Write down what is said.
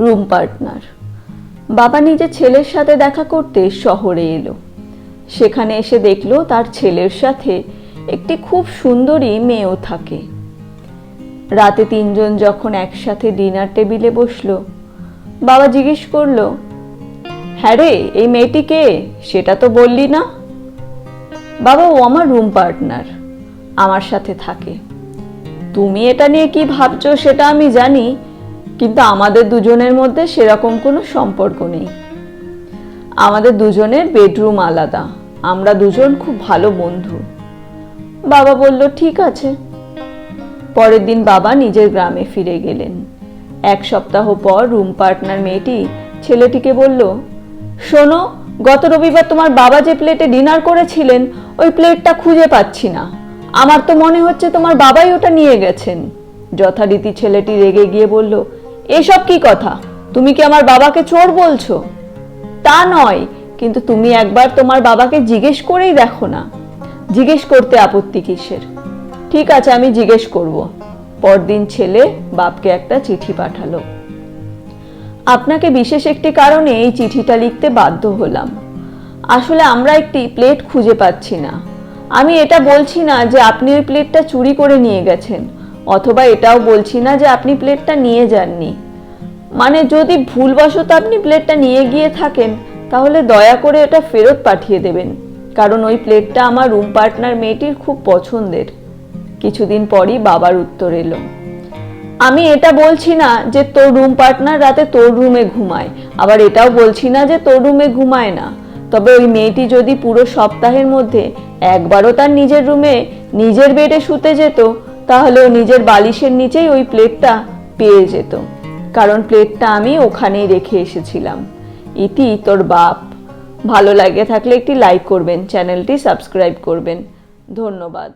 Room partner. বাবা নিজের ছেলের সাথে দেখা করতে শহরে এলো। সেখানে এসে দেখল তার ছেলের সাথে একটি খুব সুন্দরী মেয়েও থাকে। রাতে তিনজন যখন একসাথে ডিনার টেবিলে বসল, বাবা জিজ্ঞেস করল হ্যাঁ রে, এই মেয়েটি কে? সেটা তো বললি না? বাবা, ও আমার রুম পার্টনার, আমার সাথে থাকে। তুমি এটা নিয়ে কি ভাবছ সেটা আমি জানি কিন্তু আমাদের দুজনের মধ্যে সেরকম কোনো সম্পর্ক নেই। আমাদের দুজনের বেডরুম আলাদা। আমরা দুজন খুব ভালো বন্ধু। বাবা বলল, ঠিক আছে। পরের দিন বাবা নিজের গ্রামে ফিরে গেলেন। এক সপ্তাহ পর রুম পার্টনার মেয়েটি ছেলেটিকে বলল, শোনো, গত রবিবার তোমার বাবা যে প্লেটে ডিনার করেছিলেন, ওই প্লেটটা খুঁজে পাচ্ছি না। আমার তো মনে হচ্ছে তোমার বাবাই ওটা নিয়ে গেছেন। যথারীতি ছেলেটি রেগে গিয়ে বলল এসব কি কথা? তুমি কি আমার বাবাকে চোর বলছো? তা নয়, কিন্তু তুমি একবার তোমার বাবাকে জিজ্ঞেস করেই দেখো না। জিজ্ঞেস করতে আপত্তি কিসের? ঠিক আছে, আমি জিজ্ঞেস করব। পরদিন ছেলে বাপকে একটা চিঠি পাঠালো। আপনাকে বিশেষ একটি কারণে এই চিঠিটা লিখতে বাধ্য হলাম। আসলে আমরা একটি প্লেট খুঁজে পাচ্ছি না। আমি এটা বলছি না যে আপনি ওই প্লেটটা চুরি করে নিয়ে গেছেন। অথবা এটাও বলছি না যে আপনি প্লেটটা নিয়ে যাননি। মানে যদি ভুলবশত আপনি প্লেটটা নিয়ে গিয়ে থাকেন, তাহলে দয়া করে এটা ফেরত পাঠিয়ে দেবেন। কারণ ওই প্লেটটা আমার রুম পার্টনার মেয়েটির খুব পছন্দের। কিছুদিন পরই বাবার উত্তর এলো। আমি এটা বলছি না যে তোর রুম পার্টনার রাতে তোর রুমে ঘুমায়। আবার এটাও বলছি না যে তোর রুমে ঘুমায় না। তবে ওই মেয়েটি যদি পুরো সপ্তাহের মধ্যে একবারও তার নিজের রুমে নিজের বেডে শুতে যেত তাহলে ও নিজের বালিশের নিচেই ওই প্লেটটা পেয়ে যেত। কারণ প্লেটটা আমি ওখানেই রেখে এসেছিলাম। ইতি তোর বাপ। ভালো লাগে থাকলে একটি লাইক করবেন, চ্যানেলটি সাবস্ক্রাইব করবেন। ধন্যবাদ।